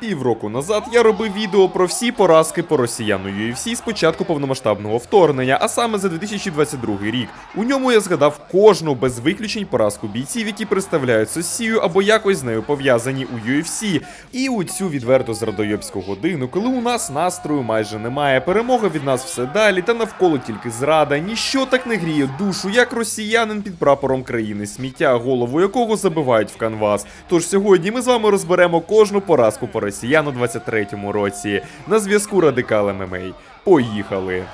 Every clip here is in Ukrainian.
Півроку назад я робив відео про всі поразки по росіяну UFC з початку повномасштабного вторгнення, а саме за 2022 рік. У ньому я згадав кожну без виключень поразку бійців, які представляють Сосію або якось з нею пов'язані у UFC. І у цю відверто зрадойобську годину, коли у нас настрою майже немає, перемога від нас все далі, та навколо тільки зрада, ніщо так не гріє душу, як росіянин під прапором країни сміття, голову якого забивають в канвас. Тож сьогодні ми з вами розберемо кожну поразку по росіян у 23-му році. На зв'язку Радикал ММА. Поїхали!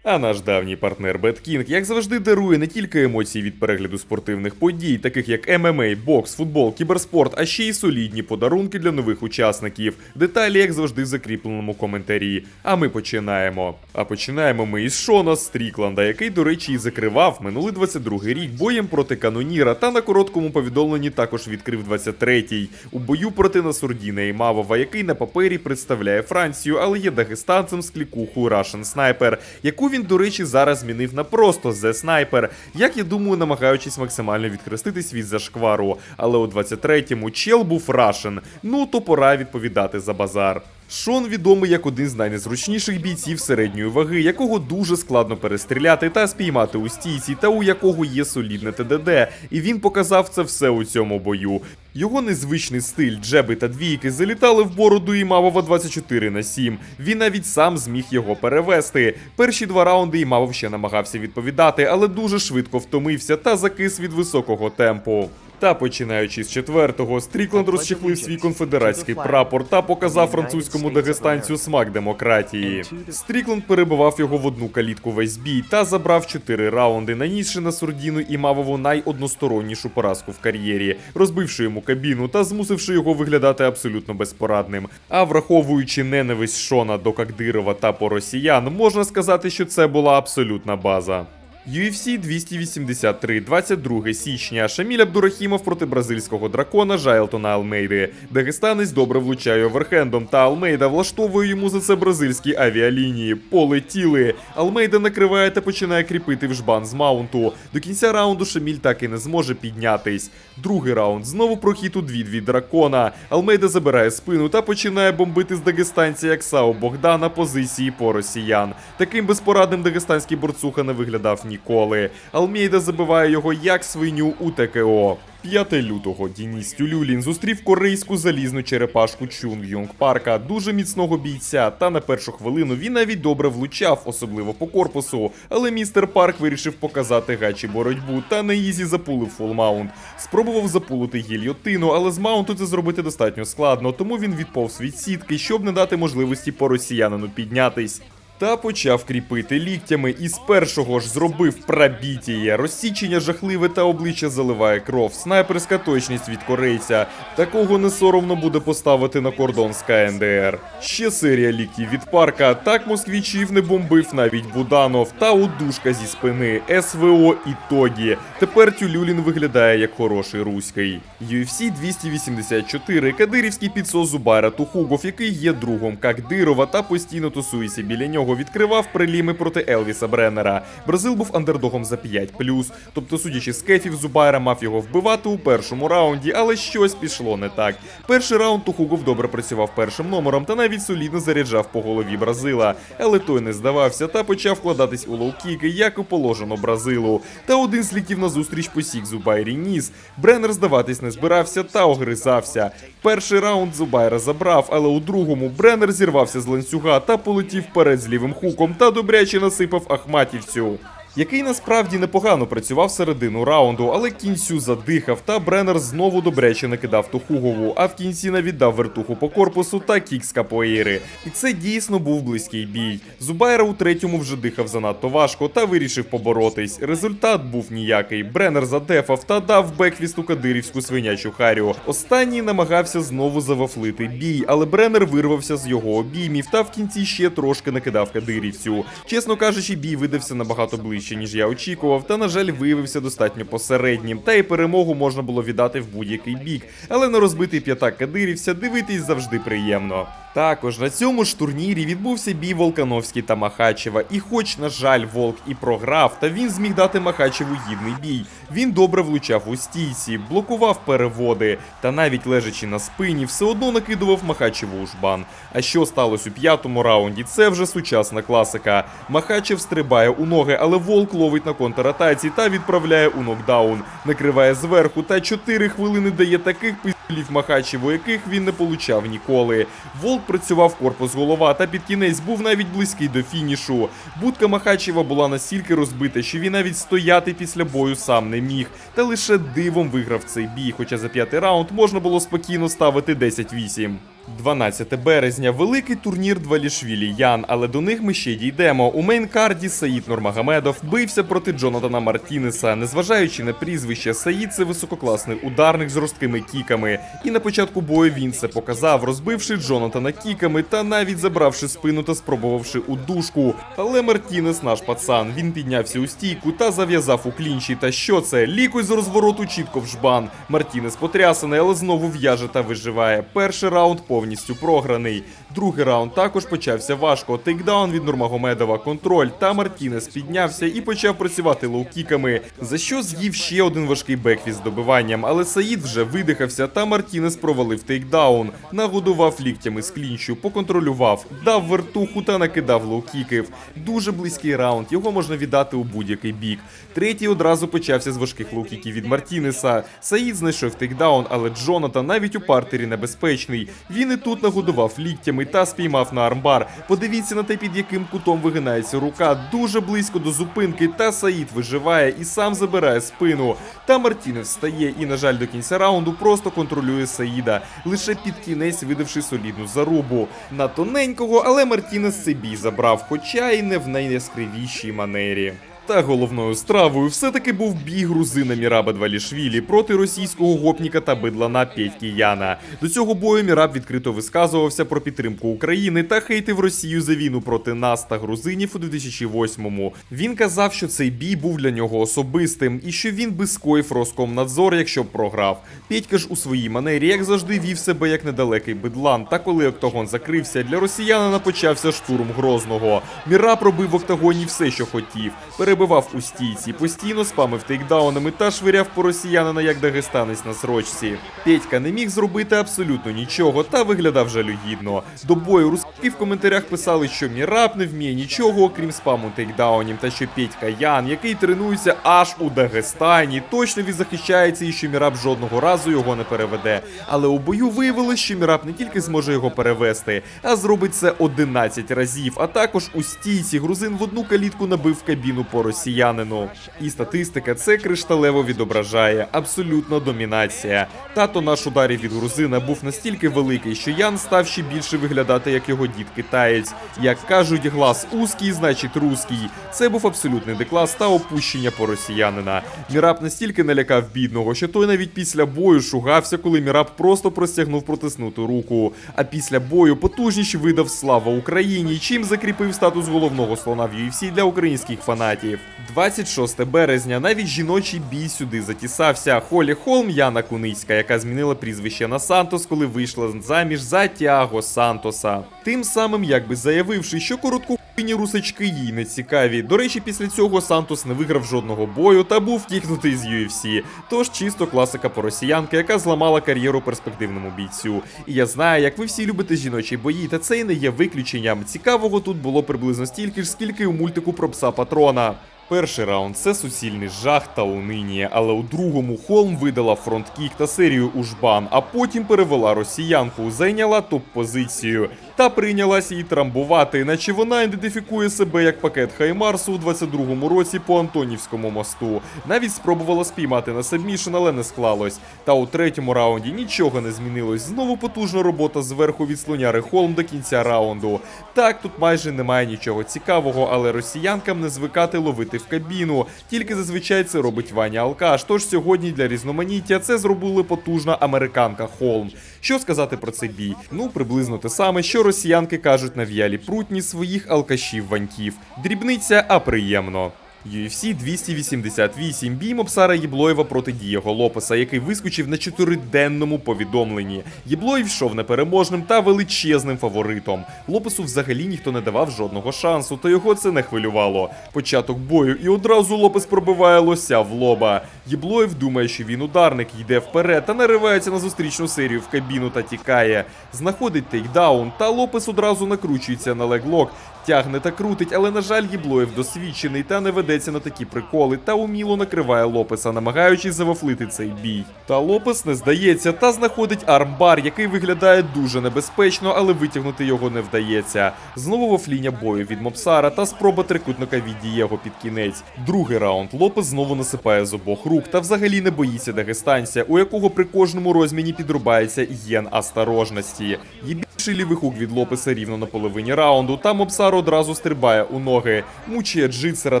А наш давній партнер BetKing, як завжди, дарує не тільки емоції від перегляду спортивних подій, таких як ММА, бокс, футбол, кіберспорт, а ще й солідні подарунки для нових учасників. Деталі, як завжди, в закріпленому коментарі. А ми починаємо. А починаємо ми із Шона Стрікланда, який, до речі, і закривав минулий 22-й рік боєм проти Каноніра, та на короткому повідомленні також відкрив 23-й у бою проти Насурдіна Імавова, який на папері представляє Францію, але є дагестанцем з клікухою Russian Sniper, яку він, до речі, зараз змінив на просто The Sniper, як я думаю, намагаючись максимально відхреститись від зашквару. Але у 23-му чел був рашен, ну то пора відповідати за базар. Шон відомий як один з найнезручніших бійців середньої ваги, якого дуже складно перестріляти та спіймати у стійці, та у якого є солідне ТДД, і він показав це все у цьому бою. Його незвичний стиль, джеби та двійки залітали в бороду Імавова 24 на 7. Він навіть сам зміг його перевести. Перші два раунди Імавов ще намагався відповідати, але дуже швидко втомився та закис від високого темпу. Та починаючи з четвертого, Стрікленд розчехлив свій конфедератський прапор та показав французькому дагестанцю смак демократії. Стрікленд перебивав його в одну калітку весь бій та забрав чотири раунди, нанісши на Сурдіну і Мавову найодностороннішу поразку в кар'єрі, розбивши йому кабіну та змусивши його виглядати абсолютно безпорадним. А враховуючи ненависть Шона до Кагдирова та по росіян, можна сказати, що це була абсолютна база. UFC 283, 22 січня. Шаміль Абдурахімов проти бразильського дракона Жайлтона Алмейди. Дагестанець добре влучає оверхендом, та Алмейда влаштовує йому за це бразильські авіалінії. Полетіли. Алмейда накриває та починає кріпити в жбан з маунту. До кінця раунду Шаміль так і не зможе піднятись. Другий раунд знову прохід у дві від дракона. Алмейда забирає спину та починає бомбити з дагестанця як Сао Богдана позиції по росіян. Таким безпорадним дагестанський борцуха не виглядав ніколи. Алмейда забиває його як свиню у ТКО. 5 лютого Дініс Тюлюлін зустрів корейську залізну черепашку Чунг Йонг Парка, дуже міцного бійця. Та на першу хвилину він навіть добре влучав, особливо по корпусу. Але містер Парк вирішив показати гачі боротьбу та на ізі запулив фулмаунт. Спробував запулити гільйотину, але з маунту це зробити достатньо складно, тому він відповз від сітки, щоб не дати можливості по росіянину піднятись. Та почав кріпити ліктями і з першого ж зробив прабітіє. Розсічення жахливе та обличчя заливає кров. Снайперська точність від корейця. Такого не соромно буде поставити на кордон з КНДР. Ще серія ліктів від парка. Так москвічів не бомбив навіть Буданов. Та удушка зі спини. СВО і Тоді. Тепер Тюлюлін виглядає як хороший руський. UFC 284. Кадирівський підсос Зубайра Тухугов, який є другом Кагдирова та постійно тусується біля нього, відкривав приліми проти Елвіса Бреннера. Бразил був андердогом за 5+, тобто, судячи з кефів, Зубайра мав його вбивати у першому раунді, але щось пішло не так. Перший раунд Тухугов добре працював першим номером та навіть солідно заряджав по голові Бразила, але той не здавався та почав вкладатись у лоу-кіки, як і положено Бразилу. Та один з ліків назустріч посік Зубайрі ніс. Бреннер здаватись не збирався та огризався. Перший раунд Зубайра забрав, але у другому Бреннер зірвався з ланцюга та полетів вперед з лівим хуком та добряче насипав Ахматівцю. Який насправді непогано працював середину раунду, але кінцю задихав, та Бреннер знову добряче накидав Тухугову, а в кінці навіть дав вертуху по корпусу та кік з. І це дійсно був близький бій. Зубайра у третьому вже дихав занадто важко та вирішив поборотись. Результат був ніякий. Бреннер задефав та дав беквісту кадирівську свинячу харю. Останній намагався знову завафлити бій, але Бреннер вирвався з його обіймів та в кінці ще трошки накидав кадирівцю. Чесно кажучи, бій видався набагато ближче, ніж я очікував, та, на жаль, виявився достатньо посереднім. Та й перемогу можна було віддати в будь-який бік. Але на розбитий п'ятак кадирівця дивитись завжди приємно. Також на цьому ж турнірі відбувся бій Волкановський та Махачева. І хоч, на жаль, Волк і програв, та він зміг дати Махачеву гідний бій. Він добре влучав у стійці, блокував переводи, та навіть лежачи на спині, все одно накидував Махачеву у жбан. А що сталося у п'ятому раунді? Це вже сучасна класика. Махачев стрибає у ноги, але Волк ловить на контратаці та відправляє у нокдаун, накриває зверху та 4 хвилини дає таких пизділів Махачеву, яких він не получав ніколи. Волк працював корпус голова та під кінець був навіть близький до фінішу. Будка Махачева була настільки розбита, що він навіть стояти після бою сам не міг, та лише дивом виграв цей бій. Хоча за п'ятий раунд можна було спокійно ставити 10-8. 12 березня великий турнір Двалішвілі Ян, але до них ми ще дійдемо. У мейнкарді Саїд Нурмагомедов бився проти Джонатана Мартінеса. Незважаючи на прізвище, Саїд це висококласний ударник з жорсткими кіками. І на початку бою він це показав, розбивши Джонатана кіками та навіть забравши спину та спробувавши удушку. Але Мартінес наш пацан. Він піднявся у стійку та зав'язав у клінчі. Та що це? Лікуй з розвороту чітко в жбан. Мартінес потрясений, але знову в'яже та виживає. Перший раунд повністю програний. Другий раунд також почався важко. Тейкдаун від Нурмагомедова, контроль та Мартінес піднявся і почав працювати лоукіками, за що з'їв ще один важкий бекфіс з добиванням, але Саїд вже видихався, та Мартінес провалив тейкдаун, нагодував ліктями з клінчу, поконтролював, дав вертуху та накидав лоукіків. Дуже близький раунд, його можна віддати у будь-який бік. Третій одразу почався з важких лоукіків від Мартінеса. Саїд знайшов тейкдаун, але Джонатан навіть у партері небезпечний. Він і тут нагодував ліктями та спіймав на армбар. Подивіться на те, під яким кутом вигинається рука. Дуже близько до зупинки. Та Саїд виживає і сам забирає спину. Та Мартінес встає і, на жаль, до кінця раунду просто контролює Саїда, лише під кінець видавши солідну зарубу. На тоненького, але Мартінес цей бій забрав, хоча й не в найяскравішій манері. Та головною стравою все-таки був бій грузина Міраба Двалішвілі проти російського гопніка та бидлана Петьки Яна. До цього бою Міраб відкрито висказувався про підтримку України та хейтив Росію за війну проти нас та грузинів у 2008-му. Він казав, що цей бій був для нього особистим і що він би скоїв Роскомнадзор, якщо б програв. Петька ж у своїй манері, як завжди, вів себе як недалекий бидлан. Та коли октагон закрився, для росіянина почався штурм Грозного. Міраб робив в октагоні все, що хотів. Перебивав у стійці, постійно спамив тейкдаунами та швиряв по росіянина як дагестанець на срочці. Петька не міг зробити абсолютно нічого та виглядав жалюгідно. До бою руски в коментарях писали, що Міраб не вміє нічого, окрім спаму тейкдаунів, та що Петька Ян, який тренується аж у Дагестані, точно відзахищається і що Міраб жодного разу його не переведе. Але у бою виявилось, що Міраб не тільки зможе його перевести, а зробить це 11 разів. А також у стійці грузин в одну калітку набив кабіну по росіянину. І статистика це кришталево відображає. Абсолютна домінація. Тато наш ударів від грузина був настільки великий, що Ян став ще більше виглядати як його дід китаєць. Як кажуть, глас узкий, значить руський. Це був абсолютний деклас та опущення по росіянина. Міраб настільки налякав бідного, що той навіть після бою шугався, коли Міраб просто простягнув протиснуту руку. А після бою потужніш видав слава Україні, чим закріпив статус головного слона в UFC для українських фанатів. 26 березня навіть жіночий бій сюди затісався. Холі Холм Яна Куницька, яка змінила прізвище на Сантос, коли вийшла заміж за Тіаго Сантоса. Тим самим, якби заявивши, що коротку Ні русачки їй не цікаві. До речі, після цього Сантос не виграв жодного бою та був втікнутий з UFC. Тож чисто класика по росіянки, яка зламала кар'єру перспективному бійцю. І я знаю, як ви всі любите жіночі бої, та це й не є виключенням. Цікавого тут було приблизно стільки ж, скільки у мультику про пса патрона. Перший раунд це суцільний жах та унинія, але у другому Холм видала фронткік та серію ужбан, а потім перевела росіянку, зайняла топ-позицію та прийнялася її трамбувати, наче вона ідентифікує себе як пакет Хаймарсу у 22-му році по Антонівському мосту. Навіть спробувала спіймати на сабмішн, але не склалось. Та у третьому раунді нічого не змінилось. Знову потужна робота зверху від слоняри Холм до кінця раунду. Так, тут майже немає нічого цікавого, але росіянкам не звикати ловити в кабіну. Тільки зазвичай це робить Ваня Алкаш. Тож сьогодні для різноманіття це зробили потужна американка Холм. Що сказати про цей бій? Ну, приблизно те саме, що росіянки кажуть на в'ялі прутні своїх алкашів ваньків. Дрібниця, а приємно. UFC 288. Бій Мопсара Єблоєва проти Дієго Лопеса, який вискочив на чотириденному повідомленні. Єблоєв йшов непереможним та величезним фаворитом. Лопесу взагалі ніхто не давав жодного шансу, та його це не хвилювало. Початок бою, і одразу Лопес пробиває лося в лоба. Єблоєв думає, що він ударник, йде вперед та наривається на зустрічну серію в кабіну та тікає. Знаходить тейкдаун, та Лопес одразу накручується на леглок. Тягне та крутить, але на жаль, Єблоєв досвідчений та не ведеться на такі приколи та уміло накриває Лопеса, намагаючись завафлити цей бій. Та Лопес не здається та знаходить армбар, який виглядає дуже небезпечно, але витягнути його не вдається. Знову вафління бою від Мопсара та спроба трикутника від Дієго під кінець. Другий раунд Лопес знову насипає з обох рук та взагалі не боїться дагестанця, у якого при кожному розміні підрубається єн осторожності. Єбільший лівий хук від Лопеса рівно на половині раунду, та Мопсар одразу стрибає у ноги, мучає джитсера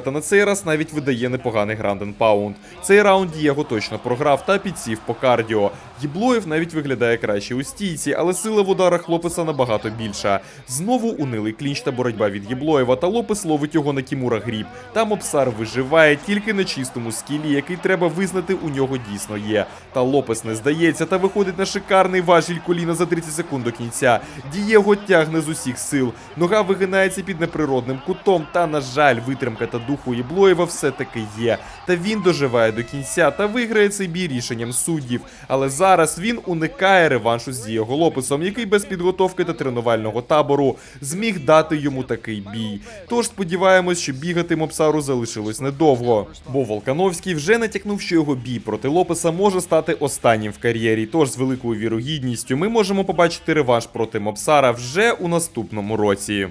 та на цей раз навіть видає непоганий гранден паунд. Цей раунд Дієго точно програв та підсів по кардіо. Єблоєв навіть виглядає краще у стійці, але сила в ударах Лопеса набагато більша. Знову унилий клінч та боротьба від Єблоєва, та Лопес ловить його на Кімура гріб. Та Мопсар виживає тільки на чистому скілі, який треба визнати у нього дійсно є. Та Лопес не здається та виходить на шикарний важіль коліна за 30 секунд до кінця. Дієго тягне з усіх сил. Нога вигинається під неприродним кутом. Та, на жаль, витримка та духу Єблоєва все-таки є. Та він доживає до кінця та виграє цей бій рішенням суддів. Але зараз він уникає реваншу з Дієго Лопесом, який без підготовки та тренувального табору зміг дати йому такий бій. Тож сподіваємось, що бігати Мопсару залишилось недовго. Бо Волкановський вже натякнув, що його бій проти Лопеса може стати останнім в кар'єрі. Тож з великою вірогідністю ми можемо побачити реванш проти Мопсара вже у наступному році.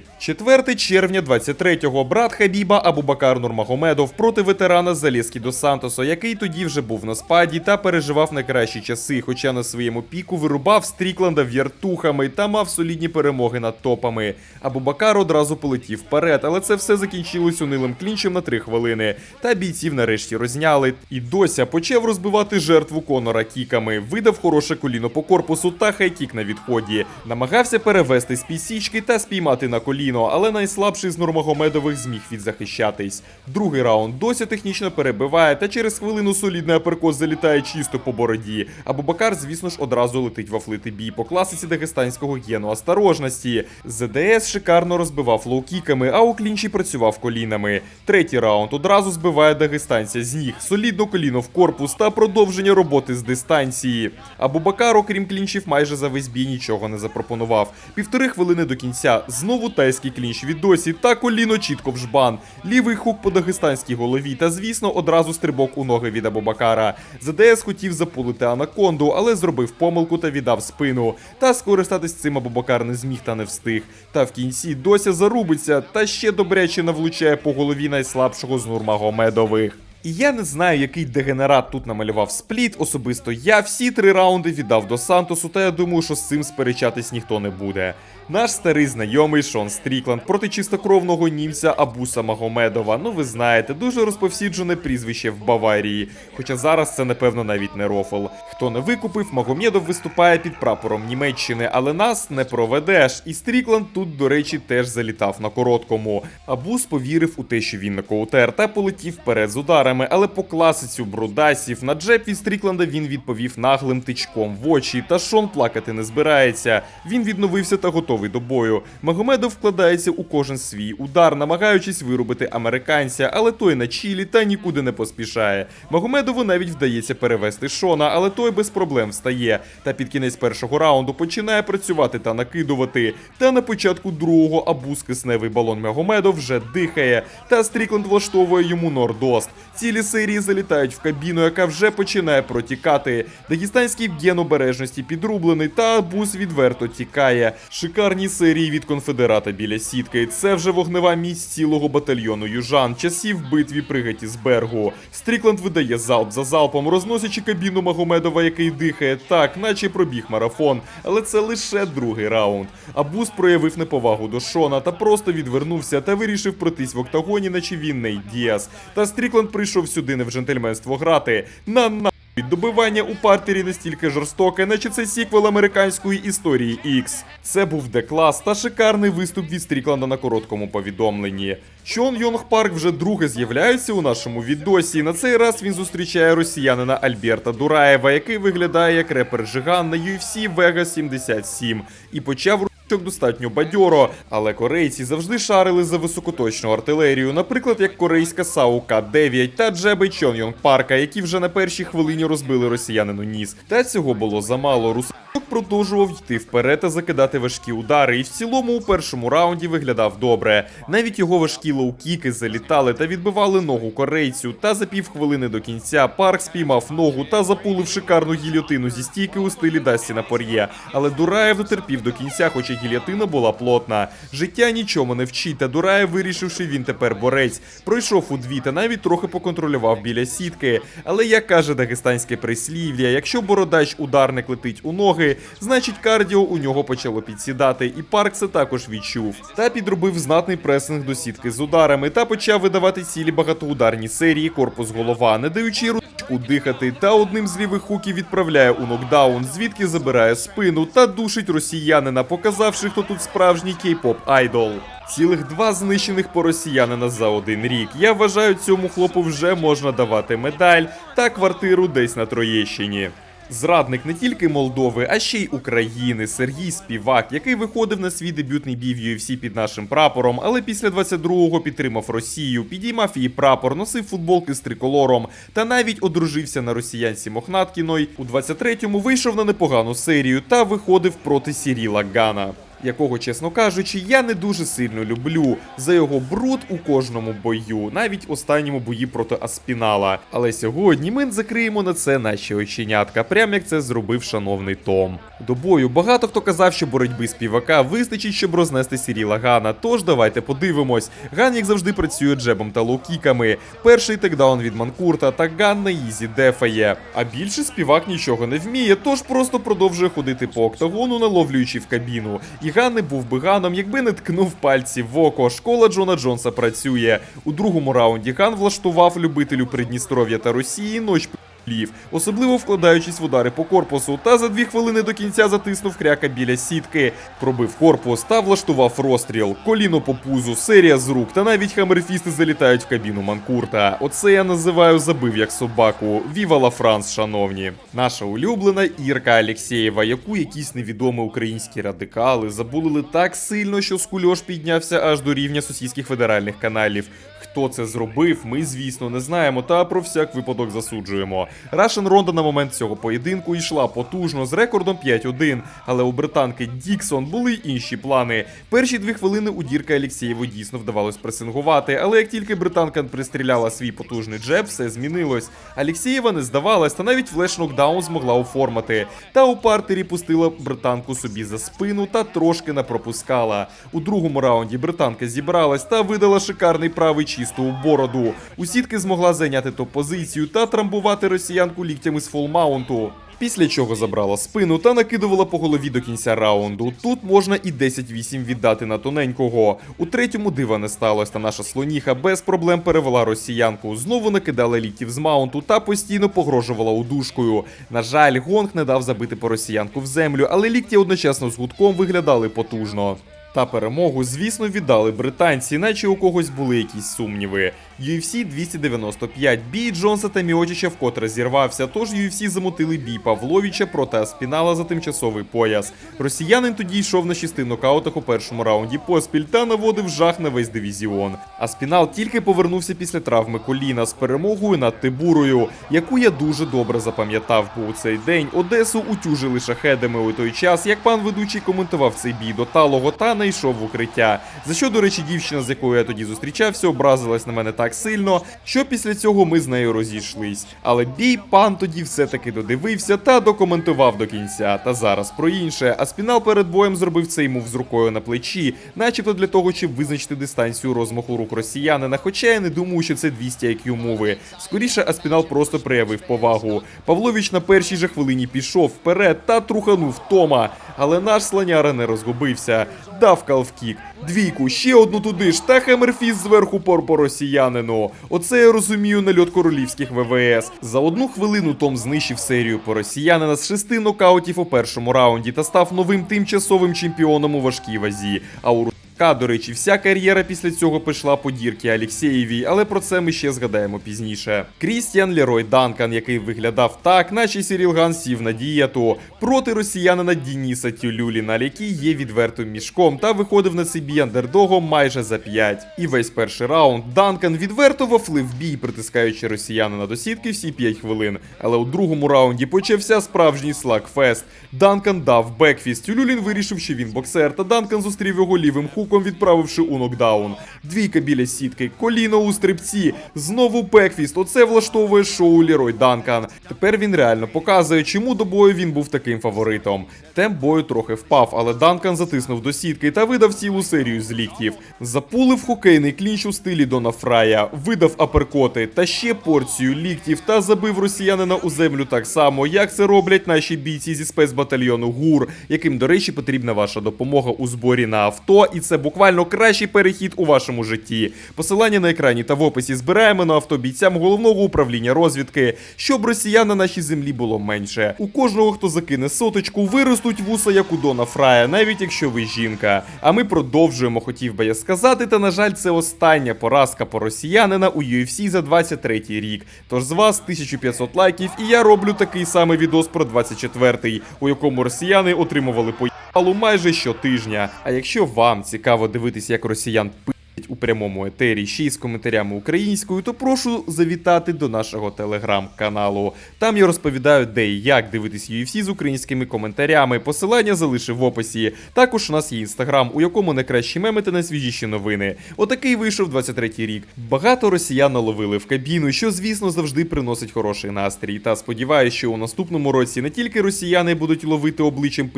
4 червня 23-го брат Хабіба Абубакар Нурмагомедов проти ветерана Залєскі до Сантоса, який тоді вже був на спаді та переживав найкращі часи, хоча на своєму піку вирубав Стрікланда в'яртухами та мав солідні перемоги над топами. Абубакар одразу полетів вперед, але це все закінчилось унилим клінчем на 3 хвилини. Та бійців нарешті розняли. І Дося почав розбивати жертву Конора кіками, видав хороше коліно по корпусу та хайкік на відході. Намагався перевести з пісічки та спіймати на коліно, але найслабший з Нурмагомедових зміг відзахищатись. Другий раунд Дося технічно перебиває, та через хвилину солідний аперкот залітає чисто по бороді. Абубакар, звісно ж, одразу летить вафлити бій по класиці дагестанського гену осторожності. ЗДС шикарно розбивав лоукіками, а у клінчі працював колінами. Третій раунд одразу збиває дагестанця з ніг, солідно коліно в корпус та продовження роботи з дистанції. Абубакар, окрім клінчів, майже за весь бій нічого не запропонував. Півтори хвилини до кінця знову тайський клінч від досі та коліно чітко в жбан. Лівий хук по дагестанській голові та, звісно, одразу стрибок у ноги від Абубакара. ЗДС хотів запулити анаконду, але зробив помилку та віддав спину. Та скористатись цим Абубакар не зміг та не встиг. Та в кінці дося зарубиться та ще добряче навлучає по голові найслабшого з Нурмагомедових. І я не знаю, який дегенерат тут намалював спліт. Особисто я всі три раунди віддав до Сантосу, та я думаю, що з цим сперечатись ніхто не буде. Наш старий знайомий Шон Стрікланд проти чистокровного німця Абуса Магомедова. Ну ви знаєте, дуже розповсюджене прізвище в Баварії. Хоча зараз це напевно навіть не рофл. Хто не викупив, Магомедов виступає під прапором Німеччини, але нас не проведеш. І Стрікланд тут, до речі, теж залітав на короткому. Абус повірив у те, що він нокаутер, та полетів вперед з ударами, але по класицю брудасів на джеб від Стрікланда він відповів наглим тичком в очі. Та Шон плакати не збирається. Він відновився та готовий до бою. Магомедов вкладається у кожен свій удар, намагаючись вирубити американця, але той на чілі та нікуди не поспішає. Магомедову навіть вдається перевести Шона, але той без проблем встає. Та під кінець першого раунду починає працювати та накидувати. Та на початку другого абуз кисневий балон Магомедов вже дихає. Та Стрікленд влаштовує йому нордост. Цілі серії залітають в кабіну, яка вже починає протікати. Дагестанський ген обережності підрублений, та абуз відверто тікає. Шикарні серії від конфедерата біля сітки. Це вже вогнева міць цілого батальйону южан, часів битві при Геттісбергу. Стрікленд видає залп за залпом, розносячи кабіну Магомедова, який дихає так, наче пробіг марафон. Але це лише другий раунд. Абуз проявив неповагу до Шона та просто відвернувся та вирішив пройтись в октагоні, наче він Нейт Діас. Та Стрікленд прийшов сюди не в джентльменство грати. На на Добивання у партері настільки жорстоке, наче це сіквел американської історії X. Це був деклас та шикарний виступ від Стрікланда на короткому повідомленні. Чон Йонг Парк вже друге з'являється у нашому відосі. На цей раз він зустрічає росіянина Альберта Дураєва, який виглядає як репер Жиган на UFC Vega 77 і почав Чок достатньо бадьоро, але корейці завжди шарили за високоточну артилерію, наприклад, як корейська САУ К-9 та джеби Чон Йонг Парка, які вже на першій хвилині розбили росіянину ніс. Та цього було замало. Русак продовжував йти вперед та закидати важкі удари, і в цілому у першому раунді виглядав добре. Навіть його важкі лоу-кіки залітали та відбивали ногу корейцю. Та за півхвилини до кінця парк спіймав ногу та запулив шикарну гільотину зі стійки у стилі Дастіна Пор'є. Але Дураєв дотерпів до кінця, хоча гільотина була плотна. Життя нічому не вчить, та Дураєв, вирішивши, він тепер борець. Пройшов у дві та навіть трохи поконтролював біля сітки. Але як каже дагестанське прислів'я, якщо бородач ударник летить у ноги, значить кардіо у нього почало підсідати, і парк це також відчув. Та підробив знатний пресинг до сітки з ударами та почав видавати цілі багатоударні серії корпус голова, не даючи ручку дихати, та одним з лівих хуків відправляє у нокдаун, звідки забирає спину та душить росіянина, показавши, хто тут справжній кей-поп айдол. Цілих два знищених по росіянина за один рік. Я вважаю, цьому хлопу вже можна давати медаль та квартиру десь на Троєщині. Зрадник не тільки Молдови, а ще й України Сергій Співак, який виходив на свій дебютний бій в UFC під нашим прапором, але після 22-го підтримав Росію, підіймав її прапор, носив футболки з триколором та навіть одружився на росіянці Мохнаткіної. У 23-му вийшов на непогану серію та виходив проти Сіріла Гана. Якого, чесно кажучи, я не дуже сильно люблю за його бруд у кожному бою, навіть останньому бої проти Аспінала. Але сьогодні ми закриємо на це наші оченятка, прям як це зробив шановний Том. До бою багато хто казав, що боротьби співака вистачить, щоб рознести Сіріла Гана. Тож давайте подивимось. Ган, як завжди, працює джебом та лоукіками. Перший текдаун від Манкурта та Ган на ізі дефає. А більше співак нічого не вміє, тож просто продовжує ходити по октагону, наловлюючи в кабіну. Ган не був би Ганом, якби не ткнув пальці в око. Школа Джона Джонса працює. У другому раунді Ган влаштував любителю Придністров'я та Росії ноч лів, особливо вкладаючись в удари по корпусу, та за дві хвилини до кінця затиснув кряка біля сітки, пробив корпус та влаштував розстріл, коліно по пузу, серія з рук, та навіть хамерфісти залітають в кабіну Манкурта. Оце я називаю забив як собаку. Віва ла Франс, шановні. Наша улюблена Ірка Алєксєєва, яку якісь невідомі українські радикали забулили так сильно, що скульош піднявся аж до рівня сусідських федеральних каналів. Хто це зробив, ми, звісно, не знаємо, та про всяк випадок засуджуємо. Рашен Ронда на момент цього поєдинку йшла потужно з рекордом 5-1, але у британки Діксон були інші плани. Перші дві хвилини у Дірка Алєксєєву дійсно вдавалось пресингувати, але як тільки британка пристріляла свій потужний джеб, все змінилось. Алєксєєва не здавалась та навіть флеш-нокдаун змогла оформити. Та у партері пустила британку собі за спину та трошки не пропускала. У другому раунді британка зібралась та видала шикарний правий чисто у бороду. У сітки змогла зайняти топ-позицію та трамбувати росіянку ліктями з фулмаунту. Після чого забрала спину та накидувала по голові до кінця раунду. Тут можна і 10-8 віддати на тоненького. У третьому дива не сталося, та наша слоніха без проблем перевела росіянку. Знову накидала ліктів з маунту та постійно погрожувала удушкою. На жаль, гонг не дав забити по росіянку в землю, але лікті одночасно з гудком виглядали потужно. Та перемогу, звісно, віддали британці, наче у когось були якісь сумніви. UFC 295 бій Джонса та Міотіча вкотре зірвався, тож UFC замотили бій Павловича проти Аспінала за тимчасовий пояс. Росіянин тоді йшов на шести нокаутах у першому раунді поспіль та наводив жах на весь дивізіон. Аспінал тільки повернувся після травми коліна з перемогою над Тибурою, яку я дуже добре запам'ятав, бо у цей день Одесу утюжили шахедами у той час, як пан ведучий коментував цей бій до талого та йшов в укриття. За що, до речі, дівчина, з якою я тоді зустрічався, образилась на мене так сильно, що після цього ми з нею розійшлись. Але бій пан тоді все-таки додивився та докоментував до кінця. Та зараз про інше. Аспінал перед боєм зробив цей мув з рукою на плечі, начебто для того, щоб визначити дистанцію розмаху рук росіянина. Хоча я не думаю, що це 200 IQ мови. Скоріше, Аспінал просто проявив повагу. Павлович на першій же хвилині пішов вперед та труханув Тома. Але наш слоняра не розгубився. Дав калфкік. Двійку, ще одну туди ж, та хемерфіст зверху пор по росіянину. Оце я розумію нальот королівських ВВС. За одну хвилину Том знищив серію по росіянина з шести нокаутів у першому раунді та став новим тимчасовим чемпіоном у важкій вазі. А у Ка, до речі, вся кар'єра після цього пішла по дірки Алєксєєвій, але про це ми ще згадаємо пізніше. Крістіан Лерой Данкан, який виглядав так, наче Сіріл Ган сів на дієту проти росіянина Дініса Тюлюліна, який є відвертим мішком та виходив на собі андердогом майже за 5. І весь перший раунд Данкан відверто вафлив бій, притискаючи росіянина до сітки всі 5 хвилин. Але у другому раунді почався справжній слакфест. Данкан дав бекфіст. Тюлюлін вирішив, що він боксер, та Данкан зустрів його лівим хуком, відправивши у нокдаун. Двійка біля сітки, коліно у стрибці, знову пеквіст. Оце влаштовує шоу Лірой Данкан. Тепер він реально показує, чому до бою він був таким фаворитом. Темп бою трохи впав, але Данкан затиснув до сітки та видав цілу серію з ліктів. Запулив хокейний клінч у стилі Дона Фрая, видав аперкоти та ще порцію ліктів та забив росіянина у землю так само, як це роблять наші бійці зі спецбатальйону ГУР, яким, до речі, потрібна ваша допомога у зборі на авто, і це буквально кращий перехід у вашому житті. Посилання на екрані та в описі збираємо на авто бійцям головного управління розвідки, щоб росіян на нашій землі було менше. У кожного, хто закине соточку, виростуть вуса, як у Дона Фрая, навіть якщо ви жінка. А ми продовжуємо, хотів би я сказати, та на жаль, це остання поразка по росіянина у UFC за 23 рік. Тож з вас 1500 лайків, і я роблю такий самий відос про 24-й, у якому росіяни отримували по майже щотижня. А якщо вам цікаво дивитись, як росіян пи у прямому етері ще й з коментарями українською, то прошу завітати до нашого телеграм-каналу. Там я розповідаю, де і як дивитись UFC з українськими коментарями. Посилання залишив в описі. Також у нас є інстаграм, у якому найкращі меми та найсвіжіші новини. Отакий вийшов 23-й рік. Багато росіян наловили в кабіну, що звісно завжди приносить хороший настрій. Та сподіваюся, що у наступному році не тільки росіяни будуть ловити обличчям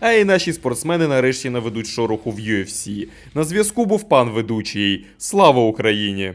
а й наші спортсмени нарешті наведуть шороху в UFC. На зв'язку був пан ведучий. Слава Україні!